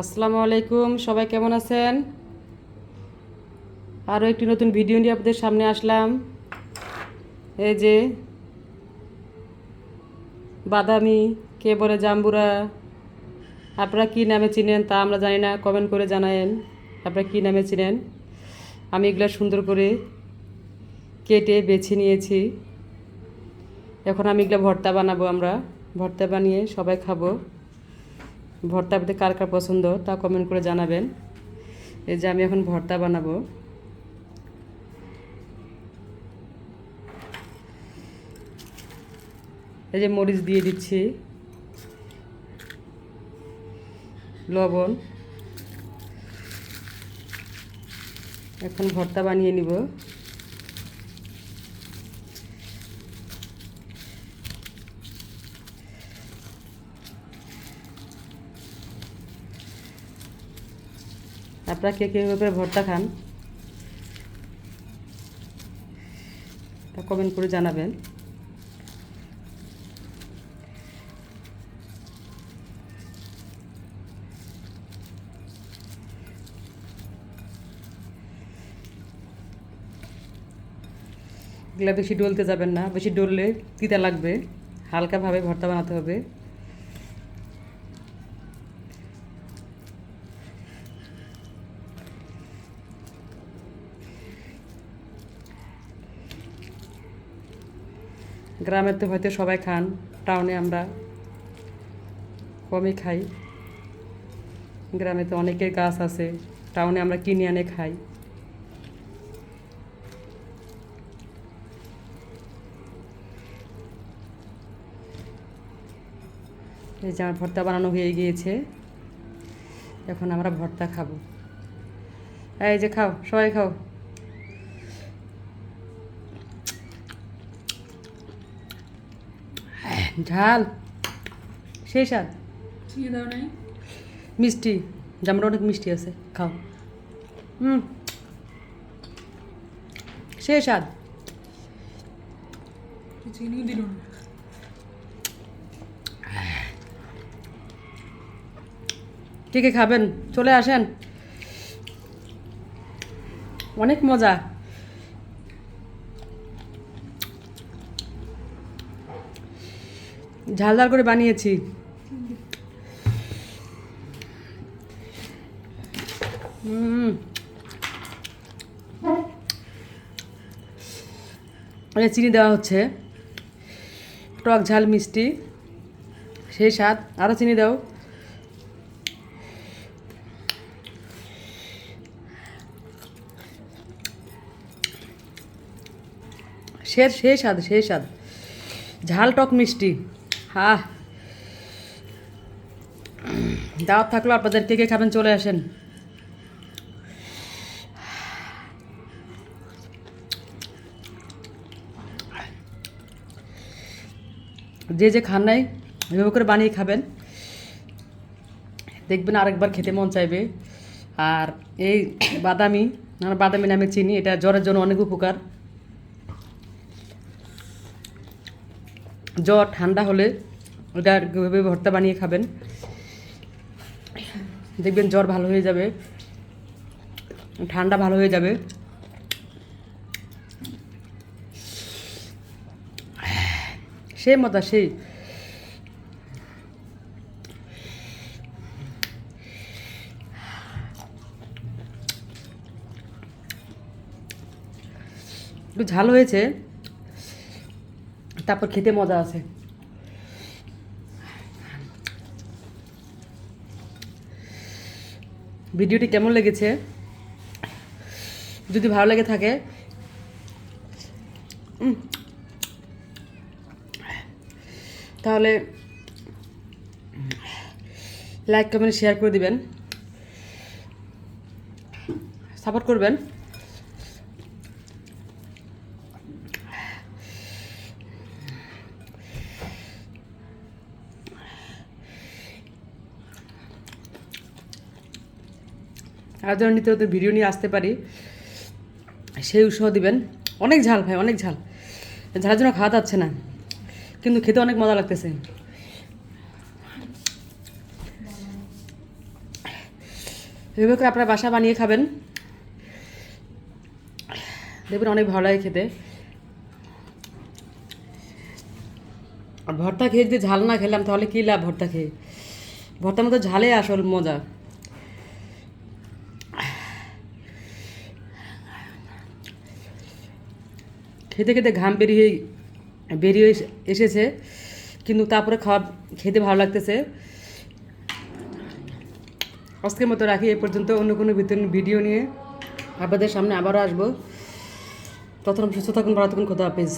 আসসালামু আলাইকুম, সবাই কেমন আছেন? আরও একটি নতুন ভিডিও নিয়ে আপনাদের সামনে আসলাম। এই যে বাদামি, কে বলে জাম্বুরা, আপনারা কী নামে চিনেন তা আমরা জানি না কমেন্ট করে জানায়েন, আপনারা কী নামে চিনেন? আমি এগুলো সুন্দর করে কেটে বেছে নিয়েছি। এখন আমি এগুলো ভর্তা বানাবো আমরা, ভর্তা বানিয়ে সবাই খাব। ভর্তা আপনাদের কার কার পছন্দ তা কমেন্ট করে জানাবেন। এই যে আমি এখন ভর্তা বানাবো। এই যে মরিচ দিয়ে দিচ্ছি। লবণ। এখন ভর্তা বানিয়ে নিব। আপনারা কে কে এভাবে ভর্তা খান, তা কমেন্ট করে জানাবেন। এগুলা বেশি ডলতে যাবেন না, বেশি ডললে তিতা লাগবে, হালকাভাবে ভর্তা বানাতে হবে। গ্রামের তো হয়তো সবাই খান টাউনে আমরা কমই খাই। গ্রামে তো অনেকের গাছ আছে টাউনে আমরা কিনে আনে খাই। এই যে আমার ভর্তা বানানো হয়ে গিয়েছে, এখন আমরা ভর্তা খাব। এই যে খাও, সবাই খাও। ঝাল। সেই স্বাদ। চিনি দাও নাই? মিষ্টি। জামরা অনেক মিষ্টি আছে খাও। হুম সেই স্বাদ। চিনিও দিল না। কে কে খাবেন? চলে আসেন। অনেক মজা। ঝাল ঝাল করে বানিয়েছি। চিনি দেওয়া হচ্ছে। টক ঝাল, মিষ্টি, সেই স্বাদ। আরও চিনি দাও। সে সেই স্বাদ সেই স্বাদ। ঝাল, টক, মিষ্টি। হা দাওয়াত থাকল, আপনাদের কে কে খাবেন চলে আসেন। যে যে খান নাই, এভাবে করে বানিয়ে খাবেন। দেখবেন আরেকবার খেতে মন চাইবে। আর এই বাদামি বাদামি নামে চিনি, এটা জ্বরের জন্য অনেক উপকার। জ্বর ঠান্ডা হলে ওটা এভাবে ভর্তা বানিয়ে খাবেন? দেখবেন জ্বর ভালো হয়ে যাবে। ঠান্ডা ভালো হয়ে যাবে। সেই মজা, সেই। একটু ঝাল হয়েছে। তারপর খেতে মজা আছে। ভিডিওটি কেমন লেগেছে? যদি ভালো লেগে থাকে তাহলে লাইক কমেন্ট শেয়ার করে দিবেন। সাপোর্ট করবেন। আর যেন নিত্য নতুন ভিডিও নিয়ে আসতে পারি, সেই উৎসাহ দিবেন। অনেক ঝাল ভাই, অনেক ঝাল। ঝালের জন্য খাওয়া যাচ্ছে না, কিন্তু খেতে অনেক মজা লাগতেছে। এভাবে করে আপনারা বাসা বানিয়ে খাবেন। দেখবেন অনেক ভালো লাগে খেতে। আর ভর্তা খেয়ে যদি ঝাল না খেলাম, তাহলে কী লাভ ভর্তা খেয়ে? ভর্তার মতো ঝালে আসল মজা। খেতে খেতে ঘাম বেরিয়ে বেরিয়ে এসেছে। কিন্তু তারপরে খাওয়া, খেতে ভালো লাগতেছে। আজকের মতো রাখি এ পর্যন্ত। অন্য কোনো ভিডিও নিয়ে আপনাদের সামনে আবারও আসব। ততক্ষণ সুস্থ থাকুন, ভালো থাকুন, খোদা হাফেজ।